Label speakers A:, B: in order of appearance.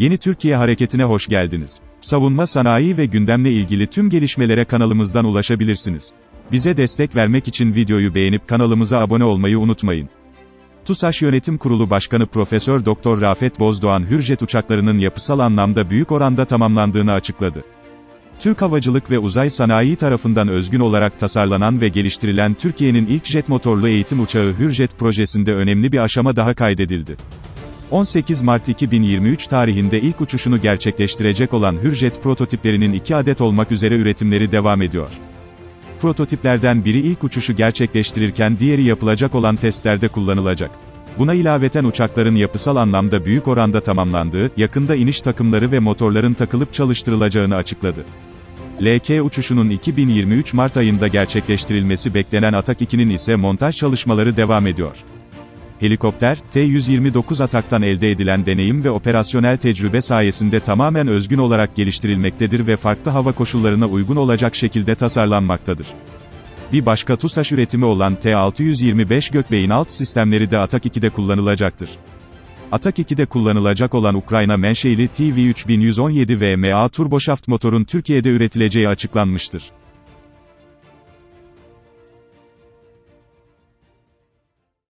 A: Yeni Türkiye Hareketi'ne hoş geldiniz. Savunma sanayi ve gündemle ilgili tüm gelişmelere kanalımızdan ulaşabilirsiniz. Bize destek vermek için videoyu beğenip kanalımıza abone olmayı unutmayın. TUSAŞ Yönetim Kurulu Başkanı Profesör Doktor Rafet Bozdoğan Hürjet uçaklarının yapısal anlamda büyük oranda tamamlandığını açıkladı. Türk Havacılık ve Uzay Sanayi tarafından özgün olarak tasarlanan ve geliştirilen Türkiye'nin ilk jet motorlu eğitim uçağı Hürjet projesinde önemli bir aşama daha kaydedildi. 18 Mart 2023 tarihinde ilk uçuşunu gerçekleştirecek olan Hürjet prototiplerinin 2 adet olmak üzere üretimleri devam ediyor. Prototiplerden biri ilk uçuşu gerçekleştirirken diğeri yapılacak olan testlerde kullanılacak. Buna ilaveten uçakların yapısal anlamda büyük oranda tamamlandığı, yakında iniş takımları ve motorların takılıp çalıştırılacağını açıkladı. LK uçuşunun 2023 Mart ayında gerçekleştirilmesi beklenen Atak 2'nin ise montaj çalışmaları devam ediyor. Helikopter, T-129 Atak'tan elde edilen deneyim ve operasyonel tecrübe sayesinde tamamen özgün olarak geliştirilmektedir ve farklı hava koşullarına uygun olacak şekilde tasarlanmaktadır. Bir başka TUSAŞ üretimi olan T-625 Gökbey'in alt sistemleri de Atak 2'de kullanılacaktır. Atak 2'de kullanılacak olan Ukrayna menşeili TV3117 VMA turboşaft motorun Türkiye'de üretileceği açıklanmıştır.